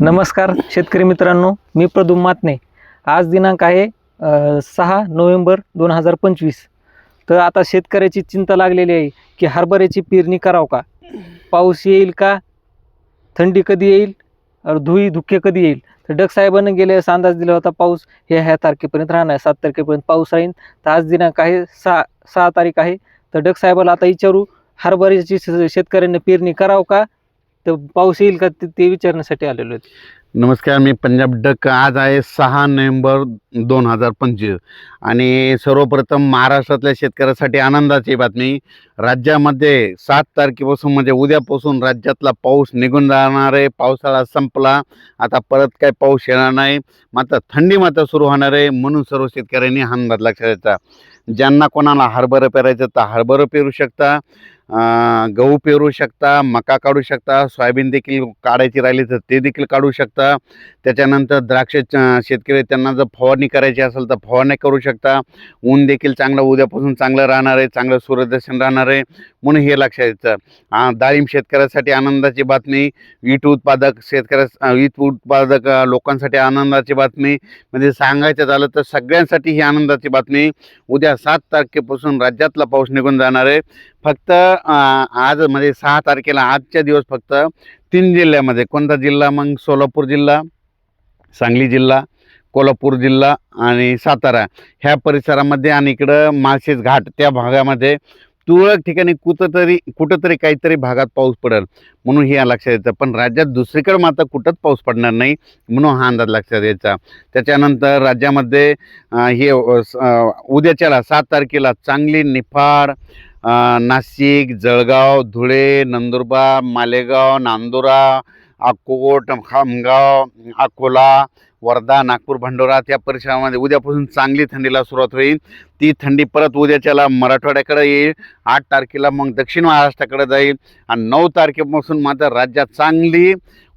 नमस्कार शेतकरी मित्रांनो मी प्रदुम मातने. आज दिनांक आहे सहा नोव्हेंबर दोन हजार पंचवीस. तर आता शेतकऱ्याची चिंता लागलेली आहे की हरभऱ्याची पेरणी करावं का? पाऊस येईल का? थंडी कधी येईल? धुई धुके कधी येईल? तर डग साहेबांनी गेले अंदाज दिला होता पाऊस हे ह्या तारखेपर्यंत राहणार सात तारखेपर्यंत पाऊस राहील तर आज दिनांक आहे सहा सहा तारीख आहे. तर डग साहेबाला आता विचारू हरभऱ्याची शेतकऱ्यांनी पेरणी करावं का? तर पाऊस येईल का ते ते विचारण्यासाठी आलेलो आहेत. नमस्कार मी पंजाब डक. आज आहे सहा नोव्हेंबर दोन हजार पंचवीस. आणि सर्वप्रथम महाराष्ट्रातल्या शेतकऱ्यासाठी आनंदाची बातमी. राज्यामध्ये सात तारखेपासून म्हणजे उद्यापासून राज्यातला पाऊस निघून जाणार आहे. पावसाळा संपला. आता परत काय पाऊस येणार नाही. मात्र थंडी मात्र सुरू होणार आहे. म्हणून सर्व शेतकऱ्यांनी हा अंदाज लक्षात द्यायचा ज्यांना कोणाला हरभरं पेरायचं तर हरभरं पेरू शकता. गहू पेरू शकता मका काढू शकता सोयाबीन देखील काढायची राहिली तर ते देखील काढू शकता. त्याच्यानंतर द्राक्ष शेतकरी त्यांना जर फवारणी करायची असेल तर फवारणी करू शकता. ऊन देखील चांगलं उद्यापासून चांगलं राहणार आहे चांगलं सूर्यदर्शन राहणार आहे म्हणून हे लक्षात येतं डाळिंब शेतकऱ्यासाठी आनंदाची बातमी वीट उत्पादक शेतकऱ्या वीट उत्पादक लोकांसाठी आनंदाची बातमी म्हणजे सांगायचं झालं तर सगळ्यांसाठी ही आनंदाची बातमी. उद्या सात तारखेपासून राज्यातला पाऊस निघून जाणार आहे. फक्त आज म्हणजे सहा तारखेला आजच्या दिवस फक्त तीन जिल्ह्यामध्ये. कोणता जिल्हा? मग सोलापूर जिल्हा सांगली जिल्हा कोल्हापूर जिल्हा आणि सातारा. ह्या परिसरामध्ये आणि इकडं माळशेज घाट त्या भागामध्ये तुरळक ठिकाणी कुठंतरी कुठंतरी काहीतरी भागात पाऊस पडेल म्हणून हे लक्षात येतं. पण राज्यात दुसरीकडे मात्र कुठंच पाऊस पडणार नाही म्हणून हा अंदाज लक्षात यायचा. त्याच्यानंतर राज्यामध्ये हे स- उद्याच्याला सात तारखेला चांगली निफाड नाशिक जळगाव धुळे नंदुरबार मालेगाव नांदुरा अकोट खामगाव अकोला वर्धा नागपूर भंडोरा त्या परिसरामध्ये उद्यापासून चांगली थंडीला सुरुवात होईल. ती थंडी परत उद्याच्याला मराठवाड्याकडे येईल. आठ तारखेला मग दक्षिण महाराष्ट्राकडे जाईल. आणि नऊ तारखेपासून मात्र राज्यात चांगली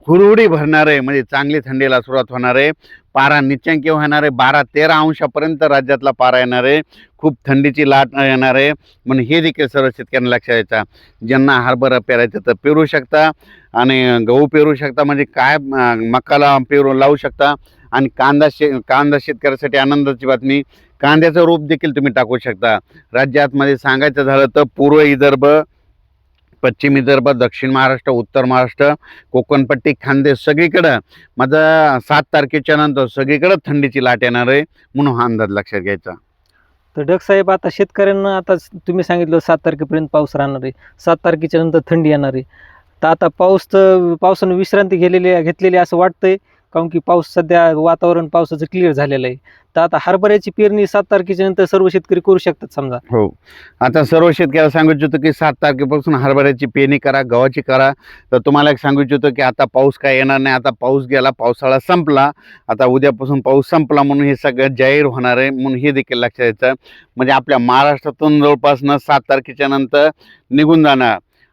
हुरहुडी भरणार आहे. म्हणजे चांगली थंडीला सुरुवात होणार आहे. पारा निच्चंकी होणार आहे. बारा तेरा अंशापर्यंत राज्यातला पारा येणार आहे. खूप थंडीची लाट येणार आहे. म्हणून हे देखील सर्व शेतकऱ्यांना लक्षात द्यायचा ज्यांना हरभरा पेरायचं तर पेरू शकता आणि गहू पेरू शकता. म्हणजे काय मक्काला मकाला पेरू लावू शकता. आणि कांदा शे कांदा शेतकऱ्यासाठी आनंदाची बातमी. कांद्याचं रोप देखील तुम्ही टाकू शकता. राज्यातमध्ये सांगायचं झालं तर पूर्व विदर्भ पश्चिम विदर्भ दक्षिण महाराष्ट्र उत्तर महाराष्ट्र कोकणपट्टी खानदेश सगळीकडं. माझा सात तारखेच्या नंतर सगळीकडं थंडीची लाट येणार आहे म्हणून हा अंदाज लक्षात घ्यायचा. तर डग साहेब आता शेतकऱ्यांना आता तुम्ही सांगितलं सात तारखेपर्यंत पाऊस राहणार आहे. सात तारखेच्या नंतर थंडी येणार आहे. तर आता पाऊस तर पावसानं विश्रांती घेलेली आहे- घेतलेली असं वाटतंय. काऊन की पाऊस सध्या वातावरण पावसाचं क्लिअर झालेलं आहे. तर आता हरभऱ्याची पेरणी सात तारखेच्या नंतर सर्व शेतकरी करू शकतात समजा. हो. आता सर्व शेतकऱ्याला सांगू इच्छितो की सात तारखेपासून हरभऱ्याची पेरणी करा गव्हाची करा. तर तुम्हाला एक सांगू इच्छितो की आता पाऊस काय येणार नाही. आता पाऊस गेला पावसाळा संपला. आता उद्यापासून पाऊस संपला म्हणून हे सगळं जाहीर होणार आहे म्हणून हे देखील लक्षात यायचं म्हणजे आपल्या महाराष्ट्रातून जवळपासनं सात तारखेच्या नंतर निघून जाणार.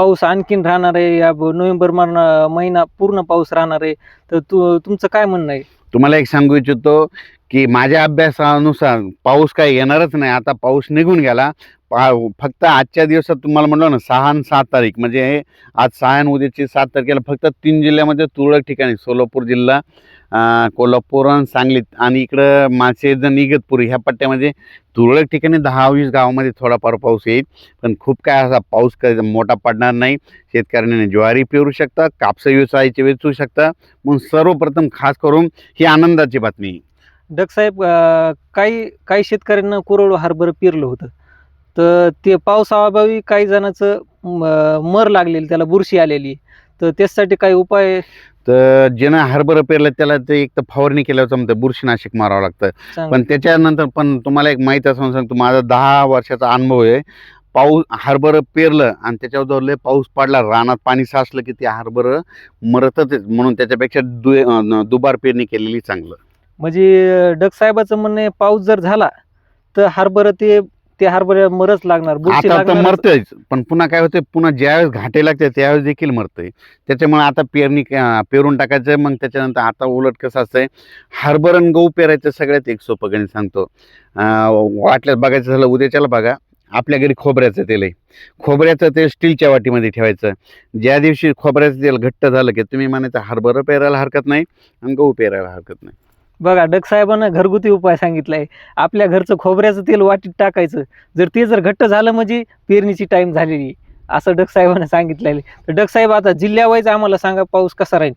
पाऊस आणखीन राहणार आहे या नोव्हेंबर महिना महिना पूर्ण पाऊस राहणार आहे. तर तू तुमचं काय म्हणणं आहे? तुम्हाला एक सांगू इच्छितो की माझ्या अभ्यासानुसार पाऊस काही येणारच नाही. आता पाऊस निघून गेला. पा फक्त आजच्या दिवसात तुम्हाला म्हटलं ना सहा आणि सात तारीख. म्हणजे हे आज सहा आणि उद्याची सात तारखेला फक्त तीन जिल्ह्यामध्ये तुरळक ठिकाणी सोलापूर जिल्हा कोल्हापूर आणि सांगलीत. आणि इकडं माळशेज आणि इगतपुरी ह्या पट्ट्यामध्ये तुरळक ठिकाणी दहा वीस गावामध्ये थोडाफार पाऊस येईल. पण खूप काय असा पाऊस काय मोठा पडणार नाही. शेतकऱ्यांनी ज्वारी पेरू शकता कापसा व्यवसायाचे वेचू शकता. म्हणून सर्वप्रथम खास करून ही आनंदाची बातमी. डग साहेब काही काही शेतकऱ्यांना कोरडं हार्बर पेरलं होतं. तर ते पावसाअभावी काही जणांचं म- मर लागलेली त्याला बुरशी आलेली. तर त्यासाठी काही उपाय? तर ज्यानं हरभरं पेरलं त्याला ते एक तर फवारणी केल्यावर जमतं बुरशीनाशक मारावं लागतं. सांग पण त्याच्यानंतर पण तुम्हाला एक माहिती असं सांगतो माझा दहा वर्षाचा अनुभव आहे. पाऊस हरभरं पेरलं आणि त्याच्यावर जर लय पाऊस पडला रानात पाणी साचलं की ते हरभरं मरतच आहे. म्हणून त्याच्यापेक्षा दु अं, दुबार पेरणी केलेली चांगलं. म्हणजे डग साहेबाचं म्हणणं पाऊस जर झाला तर हरभरा ते ते हरभरा मरच लागणार बुरशी आता तर लागणारच. मरतच पण पुन्हा काय होते पुन्हा ज्यावेळेस घाटे लागते त्यावेळेस देखील मरतंय. त्याच्यामुळे आता पेरणी अं, पेरून टाकायचं मग त्याच्यानंतर आता उलट कसं असतंय हरभरण गहू पेरायचं सगळ्यात एक सोपं गणित सांगतो. अं, वाटल्यास बघायचं झालं उद्याच्याला बघा. आपल्या घरी खोबऱ्याचं तेल आहे. खोबऱ्याचं तेल स्टीलच्या वाटीमध्ये ठेवायचं. ज्या दिवशी खोबऱ्याचं तेल घट्ट झालं की तुम्ही म्हणायचं हरभरा पेरायला हरकत नाही आणि गहू पेरायला हरकत नाही. बघा डग साहेबांना घरगुती उपाय सांगितलाय. आपल्या घरचं खोबऱ्याचं तेल वाटीत टाकायचं. जर ते जर घट्ट झालं म्हणजे पेरणीची टाईम झालेली. असं डग साहेबांना सांगितलेलं आहे. तर डग साहेब आता जिल्ह्यावाईज आम्हाला सांगा पाऊस कसा राहील?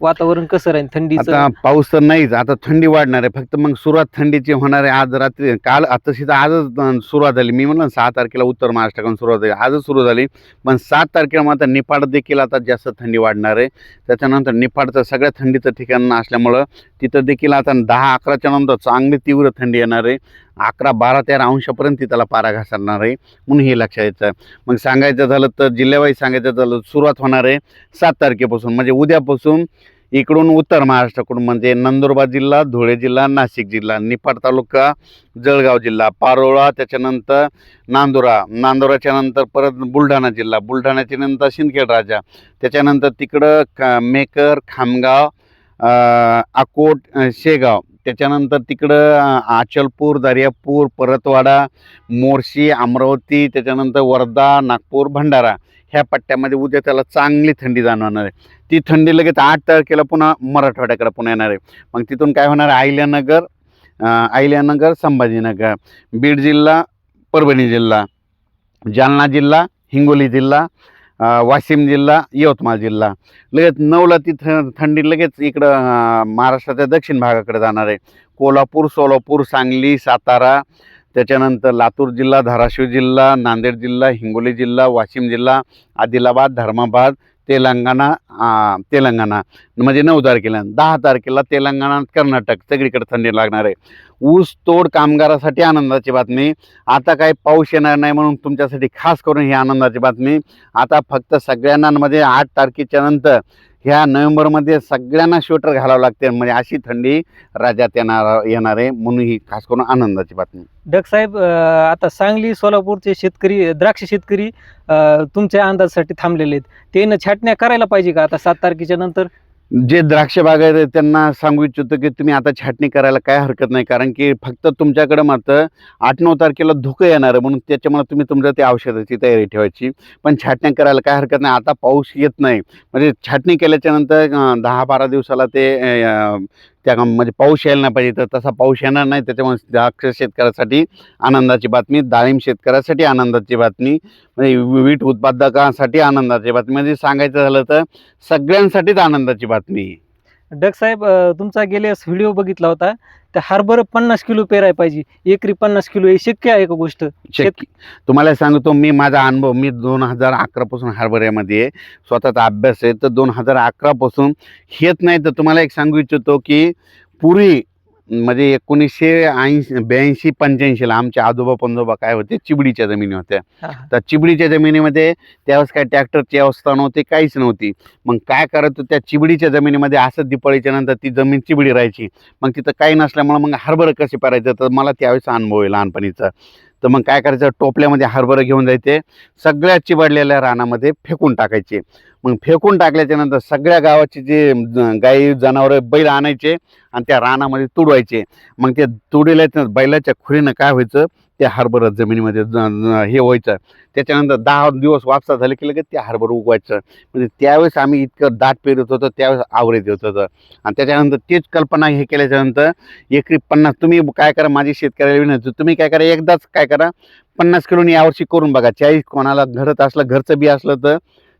वातावरण कसं राहील थंडीचं? पाऊस तर नाहीच आता थंडी वाढणार आहे. फक्त मग सुरुवात थंडीची होणार आहे. आज रात्री काल आता तशी तर आजच अं, सुरुवात झाली. मी म्हणलं ना, सहा तारखेला उत्तर महाराष्ट्राकडून सुरुवात झाली. आजच सुरू झाली. पण सात तारखेला मात्र निफाड देखील आता जास्त थंडी वाढणार आहे. त्याच्यानंतर निफाडचं सगळ्या थंडीचं ठिकाण असल्यामुळं तिथं देखील आता दहा अकराच्या नंतर चांगली तीव्र थंडी येणार आहे. अकरा बारा तेरा अंशापर्यंत ती त्याला पारा घसरणार आहे. म्हणून हे लक्षात यायचं मग सांगायचं झालं तर जिल्ह्यावाईज सांगायचं झालं सुरुवात होणार आहे सात तारखेपासून. म्हणजे उद्यापासून इकडून उत्तर महाराष्ट्राकडून म्हणजे नंदुरबार जिल्हा धुळे जिल्हा नाशिक जिल्हा निफाड तालुका जळगाव जिल्हा पारोळा त्याच्यानंतर नांदुरा नांदुराच्या नंतर परत बुलढाणा जिल्हा बुलढाण्याच्या नंतर सिंदखेड राजा त्याच्यानंतर तिकडं का मेकर खामगाव अकोट शेगाव त्याच्यानंतर तिकडं आचलपूर दर्यापूर परतवाडा मोर्शी अमरावती त्याच्यानंतर वर्धा नागपूर भंडारा ह्या पट्ट्यामध्ये उद्या त्याला चांगली थंडी जाणवणार आहे. ती थंडी लगेच आठ तारखेला पुन्हा मराठवाड्याकडे पुन्हा येणार आहे. मग तिथून काय होणार आहे? अहिल्यानगर अहिल्यानगर संभाजीनगर बीड जिल्हा परभणी जिल्हा जालना जिल्हा हिंगोली जिल्हा वाशिम जिल्हा यवतमाळ जिल्हा. लगेच नऊला ती थ थंडी लगेच इकडं महाराष्ट्राच्या दक्षिण भागाकडे जाणार आहे. कोल्हापूर सोलापूर सांगली सातारा त्याच्यानंतर लातूर जिल्हा धाराशिव जिल्हा नांदेड जिल्हा हिंगोली जिल्हा वाशिम जिल्हा आदिलाबाद धर्माबाद तेलंगणा तेलंगणा. म्हणजे नऊ तारखेला दहा तारखेला तेलंगणा कर्नाटक सगळीकडे थंडी लागणार आहे. ऊस तोड कामगारासाठी आनंदाची बातमी. आता काय पाऊस येणार नाही म्हणून तुमच्यासाठी खास करून ही आनंदाची बातमी. आता फक्त सगळ्यांना म्हणजे आठ तारखेच्या नंतर ह्या नोव्हेंबरमध्ये सगळ्यांना स्वेटर घालावं लागते. म्हणजे अशी थंडी राज्यात येणार येणार आहे म्हणून ही खास करून आनंदाची बातमी. डग साहेब आता सांगली सोलापूरचे शेतकरी द्राक्ष शेतकरी तुमच्या अंदाजासाठी थांबलेले आहेत. त्यानं छाटण्या करायला पाहिजे का आता सात तारखेच्या नंतर? जे द्राक्ष बागायत आहेत त्यांना सांगू इच्छितो की तुम्ही आता छाटणी करायला काय हरकत नाही कारण की फक्त तुमच्याकडे मात्र आठ नऊ तारखेला धुकं येणार आहे म्हणून त्याच्यामुळे तुम्ही तुमच्या त्या औषधाची तयारी ठेवायची. पण छाटणी करायला काय हरकत नाही आता पाऊस येत नाही. म्हणजे छाटणी केल्याच्यानंतर दहा बारा दिवसाला ते त्या म्हणजे पाऊस यायला नाही पाहिजे तर तसा पाऊस येणार नाही त्याच्यामुळे द्राक्ष शेतकऱ्यासाठी आनंदाची बातमी डाळिंब शेतकऱ्यासाठी आनंदाची बातमी म्हणजे वीट उत्पादकांसाठी आनंदाची बातमी म्हणजे सांगायचं झालं तर सगळ्यांसाठीच आनंदाची बातमी आहे. डग साहेब तुमचा गेल्यास व्हिडिओ बघितला होता. तर हरभरा पन्नास किलो पेराय पाहिजे. एकरी पन्नास किलो हे शक्य आहे का गोष्ट? तुम्हाला सांगतो मी माझा अनुभव मी दोन हजार अकरापासून हरभऱ्यामध्ये आहे. स्वतःचा अभ्यास आहे. तर दोन हजार अकरापासून हेच नाही तर तुम्हाला एक सांगू इच्छितो की पूर्वी म्हणजे एकोणीसशे ऐंशी ब्याऐंशी पंच्याऐंशीला आमचे आजोबा पंजोबा काय होते? चिबडीच्या जमिनी होत्या. तर चिबडीच्या जमिनीमध्ये त्यावेळेस काय ट्रॅक्टरची अवस्था नव्हती काहीच नव्हती. मग काय करत त्या चिबडीच्या जमिनीमध्ये असं दिपाळीच्या नंतर ती जमीन चिबडी राहायची. मग तिथं काही नसल्यामुळं मग हरभरं कसे पेरायचं? तर मला त्यावेळेस अनुभव आहे लहानपणीचा. तर मग काय करायचं? टोपल्यामध्ये हरभरं घेऊन जायचे. सगळ्या चिबडलेल्या रानामध्ये फेकून टाकायचे. मग फेकून टाकल्याच्या नंतर सगळ्या गावाचे जे गाई जनावरं बैल आणायचे आणि त्या रानामध्ये तुडवायचे. मग ते तुडलेल्या बैलाच्या खुरीनं काय व्हायचं? ते हार्बर जमिनीमध्ये हे व्हायचं. त्याच्यानंतर दहा दिवस वापसा झाले की लगेच ते हार्बर उगवायचं. म्हणजे त्यावेळेस आम्ही इतकं दाट पेरत होतो त्यावेळेस आवरेत होत होतं. आणि त्याच्यानंतर तेच कल्पना हे केल्याच्यानंतर एकरी पन्नास तुम्ही काय करा माझी शेतकऱ्याला विनंती तुम्ही काय करा एकदाच काय करा पन्नास किलोनी यावर्षी करून बघा. चाळीस कोणाला घडत असलं घरचं बी असलं तर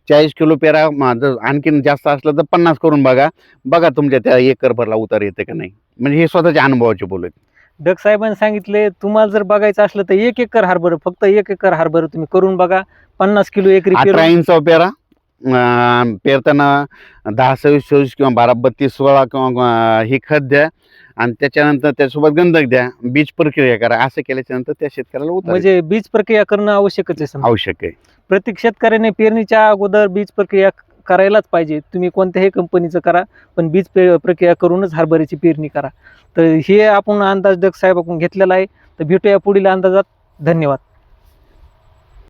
चाळीस किलो पेरा जर आणखीन जास्त असलं तर पन्नास करून बघा. बघा तुमच्या त्या एकर भरला उतार येते का नाही. म्हणजे हे स्वतःच्या अनुभवाचे बोलत. डग साहेबांनी सांगितले तुम्हाला जर बघायचं असलं तर एक एकर हरभरा फक्त एक एकर हरभरा तुम्ही करून बघा. पन्नास किलो एकरी अठरा पेरून इंच पेरा अं, पेरताना दहा सव्वीस सव्वीस किंवा बारा बत्तीस सोळा किंवा अं, हे खत द्या आणि त्याच्यानंतर त्यासोबत गंधक द्या. बीज प्रक्रिया करा. असं केल्याच्यानंतर त्या शेतकऱ्याला उतार. म्हणजे बीज प्रक्रिया करणं आवश्यकच आहे समजा. आवश्यक आहे. प्रत्येक शेतकऱ्याने पेरणीच्या अगोदर बीज प्रक्रिया करायलाच पाहिजे. तुम्ही कोणत्याही कंपनीचं करा पण बीज पे प्रक्रिया करूनच हरभऱ्याची पेरणी करा. तर हे आपण अंदाज डग साहेबाकडून घेतलेला आहे. तर भेटूया पुढील अंदाजात. धन्यवाद.